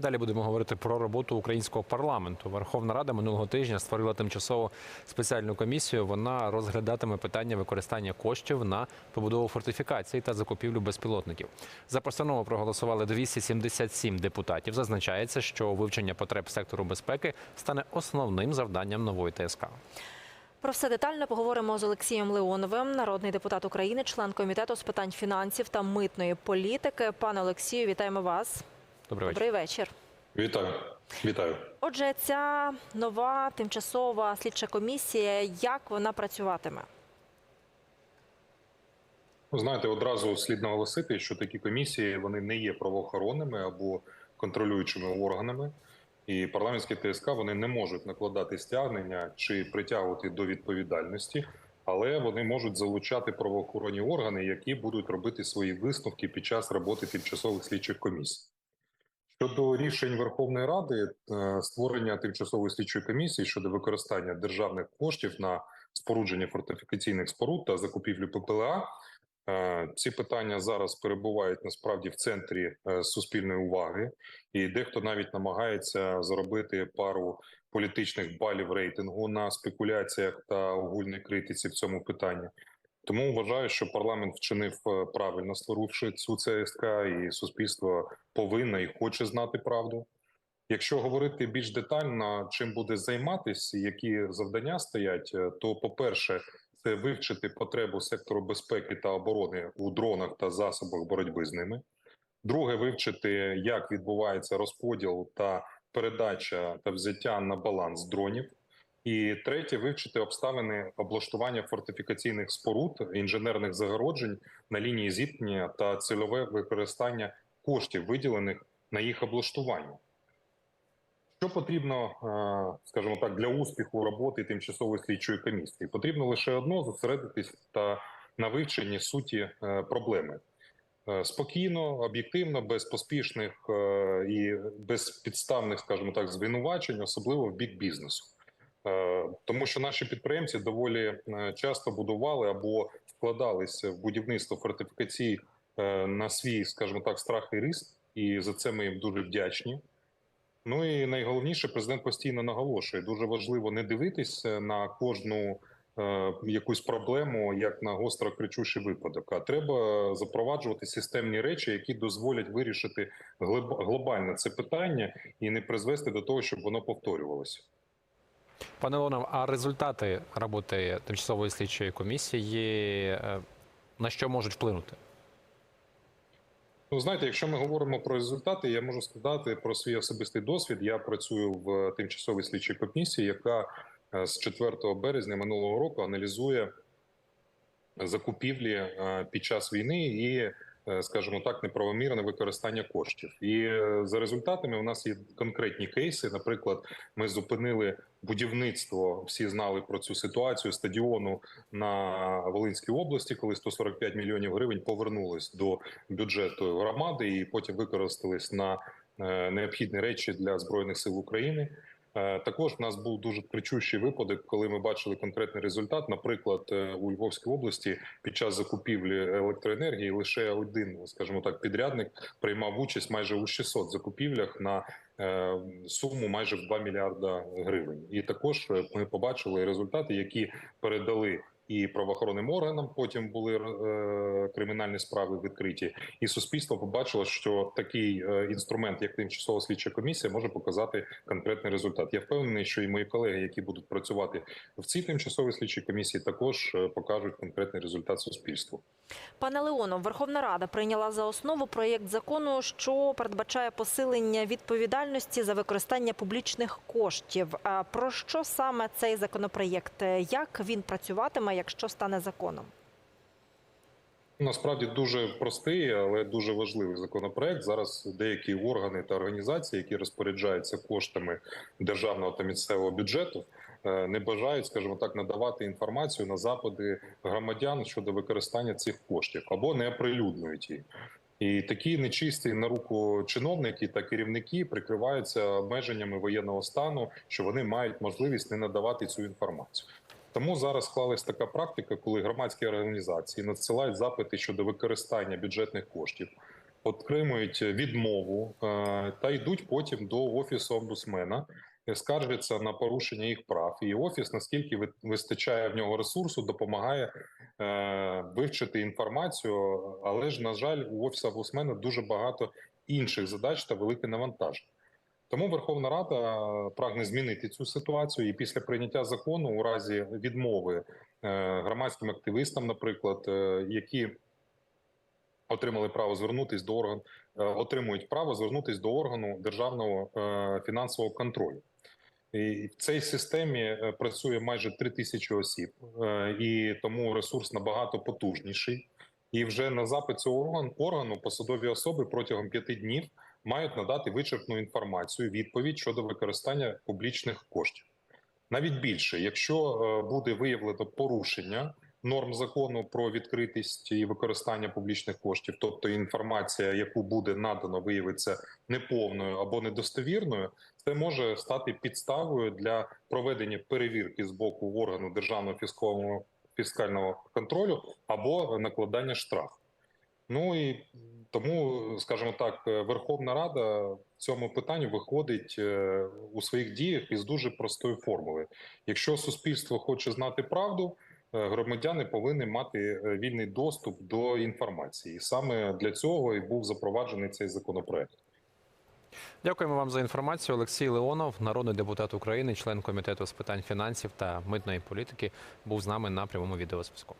Далі будемо говорити про роботу українського парламенту. Верховна Рада минулого тижня створила тимчасову спеціальну комісію. Вона розглядатиме питання використання коштів на побудову фортифікацій та закупівлю безпілотників. За постанову проголосували 277 депутатів. Зазначається, що вивчення потреб сектору безпеки стане основним завданням нової ТСК. Про все детально поговоримо з Олексієм Леоновим, народний депутат України, член комітету з питань фінансів та митної політики. Пане Олексію, вітаємо вас. Добрий вечір. Добрий вечір. Вітаю, вітаю. Отже, ця нова тимчасова слідча комісія, як вона працюватиме? Знаєте, одразу слід наголосити, що такі комісії вони не є правоохоронними або контролюючими органами, і парламентські ТСК вони не можуть накладати стягнення чи притягувати до відповідальності, але вони можуть залучати правоохоронні органи, які будуть робити свої висновки під час роботи тимчасових слідчих комісій. Щодо рішень Верховної Ради, е, створення тимчасової слідчої комісії щодо використання державних коштів на спорудження фортифікаційних споруд та закупівлю ППЛА. е, Ці питання зараз перебувають насправді в центрі е, суспільної уваги, і дехто навіть намагається заробити пару політичних балів рейтингу на спекуляціях та огульній критиці в цьому питанні. Тому вважаю, що парламент вчинив е, правильно, створивши цю ЦСК, і суспільство повинно і хоче знати правду. Якщо говорити більш детально, чим буде займатися, які завдання стоять, е, то по-перше, це вивчити потребу сектору безпеки та оборони у дронах та засобах боротьби з ними. Друге, вивчити, як відбувається розподіл та передача та взяття на баланс дронів. І третє вивчити обставини облаштування фортифікаційних споруд, інженерних загороджень на лінії зіткнення та цільове використання коштів, виділених на їх облаштування. Що потрібно, е, скажімо так, для успіху роботи тимчасової слідчої комісії? Потрібно лише одно зосередитись та на вивченні суті е, проблеми. Е, Спокійно, об'єктивно, без поспішних і безпідставних, скажімо так, звинувачень, особливо в бік бізнесу. Е, Тому що наші підприємці доволі е, часто будували або вкладалися в будівництво фортифікацій е, на свій, скажімо так, страх і риск, і за це ми їм дуже вдячні. Ну і найголовніше, президент постійно наголошує: дуже важливо не дивитися на кожну якусь проблему як на гостро кричущий випадок. А треба запроваджувати системні речі, які дозволять вирішити глиб- глобально це питання і не призвести до того, щоб воно повторювалося. Пане Лонов, а результати роботи тимчасової слідчої комісії е, на що можуть вплинути? Ну, знаєте, якщо ми говоримо про результати, я можу сказати про свій особистий досвід. Я працюю в тимчасовій слідчій комісії, яка е, з 4 березня минулого року аналізує закупівлі е, під час війни і, скажімо так, неправомірне використання коштів. І е, за результатами у нас є конкретні кейси. Наприклад, ми зупинили будівництво. Всі знали про цю ситуацію стадіону на Волинській області, коли 145 мільйонів гривень повернулись до бюджету громади і потім використались на е, необхідні речі для збройних сил України. Е, Також в нас був дуже кричущий випадок, коли ми бачили конкретний результат. Наприклад, е, у Львовській області під час закупівлі електроенергії лише один, скажімо так, підрядник приймав участь майже у 600 закупівлях на е, суму майже в 2 мільярда гривень. І також ми побачили результати, які передали. І правоохоронним органам потім були е, кримінальні справи відкриті, і суспільство побачило, що такий е, інструмент, як тимчасова слідча комісія, може показати конкретний результат. Я впевнений, що і мої колеги, які будуть працювати в цій тимчасовій слідчій комісії, також е, покажуть конкретний результат суспільству. Пане Леонов, Верховна Рада прийняла за основу проєкт закону, що передбачає посилення відповідальності за використання публічних коштів. Про що саме цей законопроєкт? Як він працюватиме, якщо стане законом? Насправді дуже простий, але дуже важливий законопроект. Зараз деякі органи та організації, які розпоряджаються коштами державного та місцевого бюджету, е, не бажають, скажімо так, надавати інформацію на запити громадян щодо використання цих коштів або не оприлюднюють її. І такі нечисті на руку чиновники та керівники прикриваються обмеженнями воєнного стану, що вони мають можливість не надавати цю інформацію. Тому зараз склалась така практика, коли громадські організації надсилають запити щодо використання бюджетних коштів отримують відмову е, та йдуть потім до офісу омбудсмена, е, скаржаться на порушення їх прав. І офіс, наскільки ви- вистачає в нього ресурсу, допомагає е, вивчити інформацію. Але ж, на жаль, у офісу омбудсмена дуже багато інших задач та велике навантаження. Тому Верховна Рада прагне змінити цю ситуацію, і після прийняття закону, у разі відмови е, громадським активістам, наприклад, е, які отримали право звернутись до орган, е, отримують право звернутись до органу державного е, фінансового контролю. І в цій системі е, працює майже три тисячі осіб, е, і тому ресурс набагато потужніший. І вже на запит цього органу посадові особи протягом п'яти днів мають надати вичерпну інформацію, відповідь щодо використання публічних коштів. Навіть більше, якщо е, буде виявлено порушення норм закону про відкритість і використання публічних коштів, тобто інформація, яку буде надано, виявиться неповною або недостовірною, це може стати підставою для проведення перевірки з боку органу державного фіскального фіскального контролю або накладання штрафу. Ну і тому, скажімо так, е, Верховна Рада в цьому питанні виходить е, у своїх діях із дуже простої формули. Якщо суспільство хоче знати правду, е, громадяни повинні мати вільний доступ до інформації. Саме для цього і був запроваджений цей законопроект. Дякуємо вам за інформацію. Олексій Леонов, народний депутат України, член комітету з питань фінансів та митної політики, був з нами на прямому відеозв'язку.